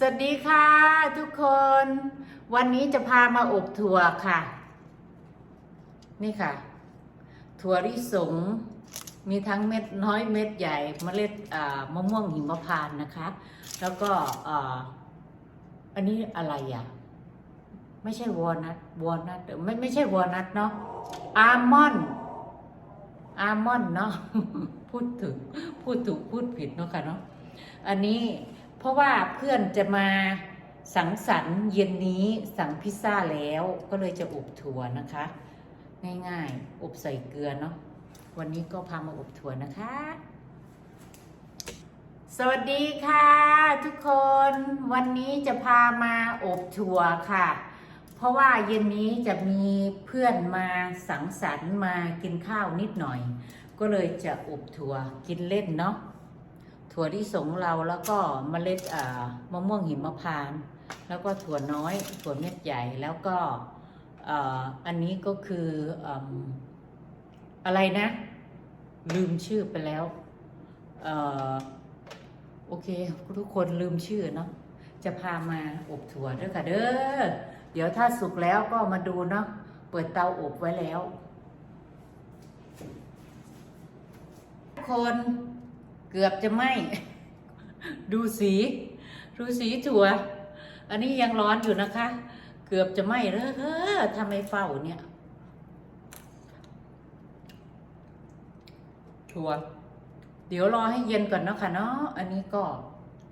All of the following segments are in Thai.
สวัสดีค่ะทุกคน วันนี้จะพามาอบถั่วค่ะ นี่ค่ะ ถั่วลิสงมีทั้งเม็ดน้อยเม็ดใหญ่เมล็ดมะม่วงหิมพานต์นะคะ แล้วก็ออันนี้อะไรอะ ไม่ใช่วอลนัทวอลนัทไม่ไม่ใช่วอลนัทเนาะอาร์มอนด์อาร์มอนด์เนาะพูดถึงพูดถูกพูดผิดเนาะค่ะเนาะอันนี้ เพราะว่าเพื่อนจะมาสังสรรค์เย็นนี้สั่งพิซซ่าแล้วก็เลยจะอบถั่วนะคะ ง่ายๆ อบใส่เกลือเนาะวันนี้ก็พามาอบถั่วนะคะ สวัสดีค่ะ ทุกคนวันนี้จะพามาอบถั่วค่ะ เพราะว่าเย็นนี้จะมีเพื่อนมาสังสรรค์มากินข้าวนิดหน่อย ก็เลยจะอบถั่วกินเล่นเนาะ ถั่วที่สงเราแล้วก็เมล็ดมะม่วงหิมพานต์แล้วก็ถั่วน้อย ถั่วเม็ดใหญ่แล้วก็อันนี้ก็คืออะไรนะ ลืมชื่อไปแล้วโอเค ทุกคนลืมชื่อเนาะจะพามาอบถั่วด้วยค่ะเด้อเดี๋ยวถ้าสุกแล้วก็มาดูเนาะเปิดเตาอบไว้แล้ว คน กือบจะไหมดูสีดูสีถั่ว อันนี้ยังร้อนอยู่นะคะ เกือบจะไหมแล้วเออทำไมเฝ้าเนี่ยถั่วเดี๋ยวรอให้เย็นก่อนนะคะเนาะอันนี้ก็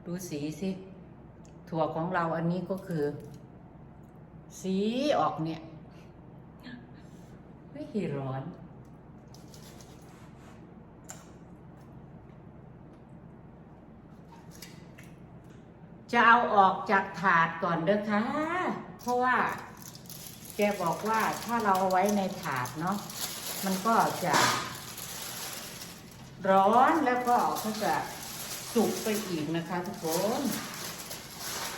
ดูสีสิถั่วของเราอันนี้ก็คือ สีออกเนี่ยไม่ร้อน จะเอาออกจากถาดก่อนเด้อค่ะ เพราะว่าแกบอกว่าถ้าเราเอาไว้ในถาดเนาะมันก็จะ ร้อนแล้วก็ก็จะสุกไปอีกนะคะทุกคน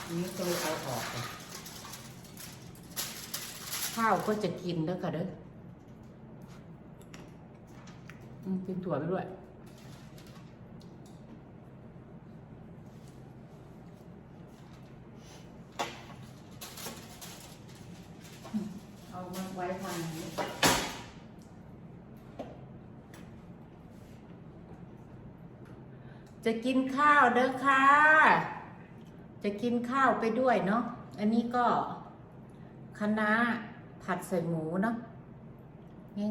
นนี้ก็เลยเอาออกข้าวก็จะกินเด้อค่ะเด้อกินถั่วไปด้วย เอามาไว้ทางนี้จะกินข้าวเด้อค่ะ จะกินข้าวไปด้วยเนาะ อันนี้ก็คะน้าผัดใส่หมูเนาะ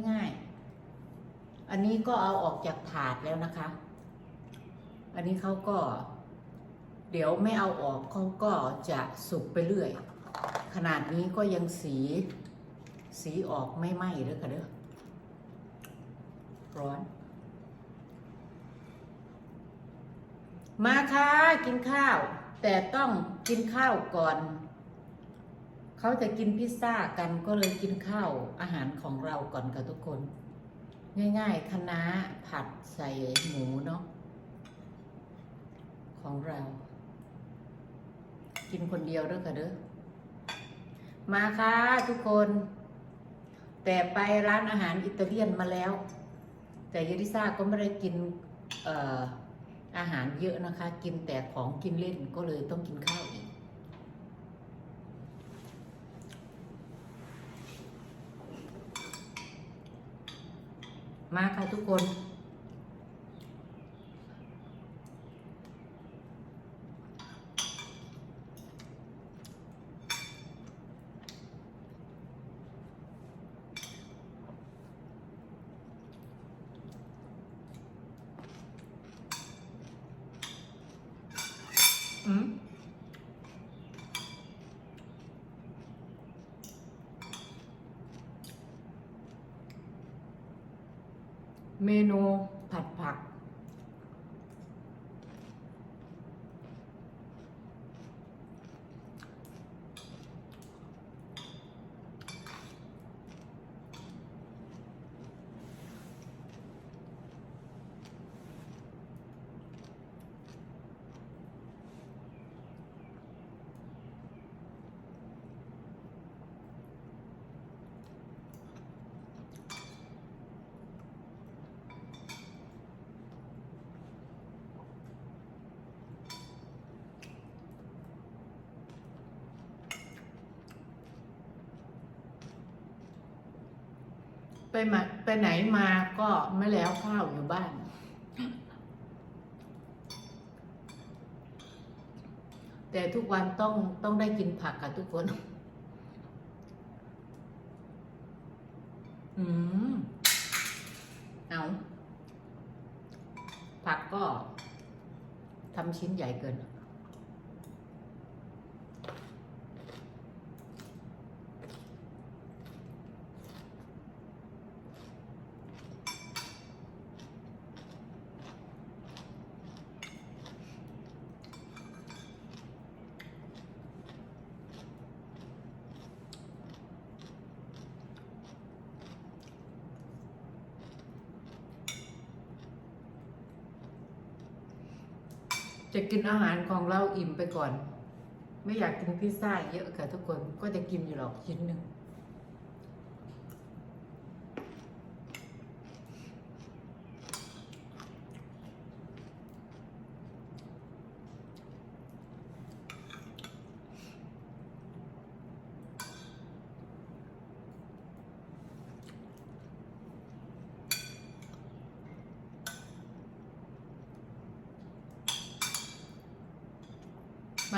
ง่ายๆ อันนี้ก็เอาออกจากถาดแล้วนะคะ อันนี้เขาก็ เดี๋ยวไม่เอาออกเขาก็จะสุกไปเรื่อย ขนาดนี้ก็ยังสี สีออกไม่ไหม้เด้อค่ะเด้อร้อน มาค่ะกินข้าว แต่ต้องกินข้าวก่อน เขาจะกินพิซซ่ากันก็เลยกินข้าวอาหารของเราก่อนกับทุกคน ง่ายๆคะน้าผัดใส่หมูเนาะของเรา กินคนเดียวด้วยค่ะเด้อมาค่ะทุกคน แต่ไปร้านอาหารอิตาเลียนมาแล้ว แต่ยาริซ่าก็ไม่ได้กินอออาหารเยอะนะคะ กินแต่ของกินเล่นก็เลยต้องกินข้าวอีก มาค่ะทุกคน อืม เม ไปมาไปไหนมาก็ไม่แล้วข้าวอยู่บ้าน แต่ทุกวันต้องต้องได้กินผักกับทุกคน อืม เอาผักก็ทำชิ้นใหญ่เกิน จะกินอาหารของเราอิ่มไปก่อน ไม่อยากกินพิซซ่าเยอะค่ะทุกคนก็จะกินอยู่หรอกชิ้นหนึ่ง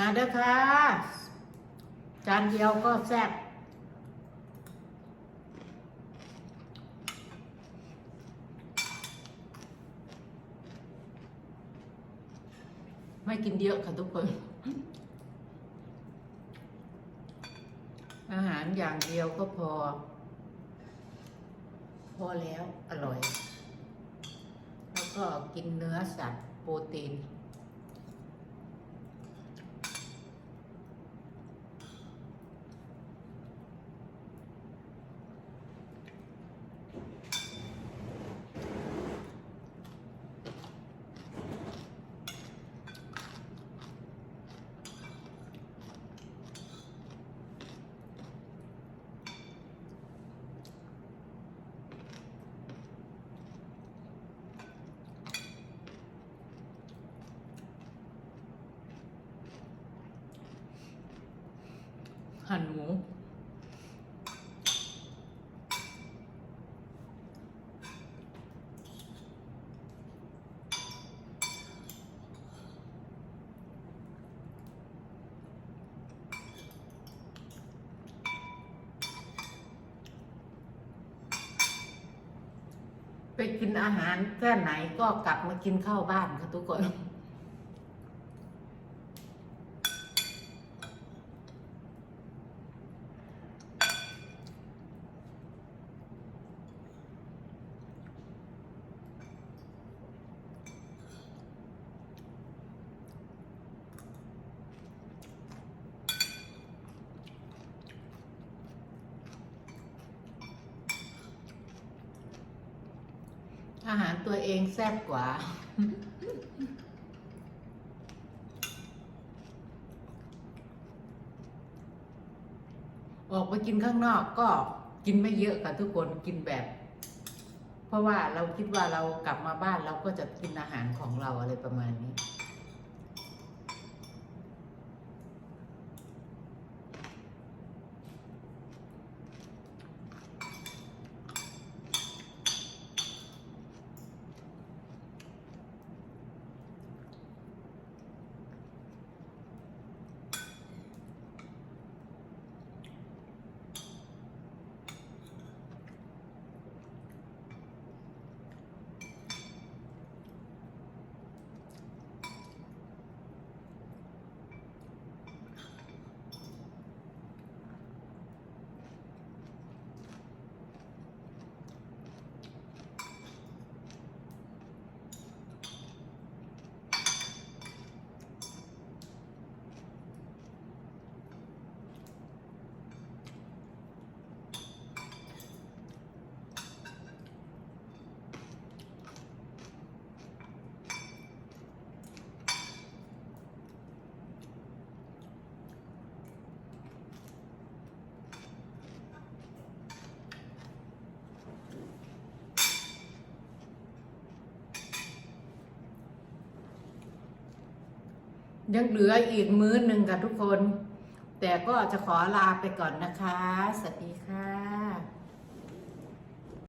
มาเด้อค่ะ จานเดียวก็แซ่บไม่กินเยอะค่ะทุกคน อาหารอย่างเดียวก็พอ พอแล้วอร่อย แล้วก็กินเนื้อสัตว์โปรตีน หั่นหมู ไป กินอาหารแค่ไหนก็กลับมากินข้าวบ้านค่ะทุกคน อาหารตัวเองแซ่บกว่า ออกไปกินข้างนอกก็กินไม่เยอะค่ะทุกคนกินแบบ เพราะว่าเราคิดว่าเรากลับมาบ้านเราก็จะกินอาหารของเราอะไรประมาณนี้ ยังเหลืออีกมื้อหนึ่งค่ะทุกคน แต่ก็จะขอลาไปก่อนนะคะ สวัสดีค่ะ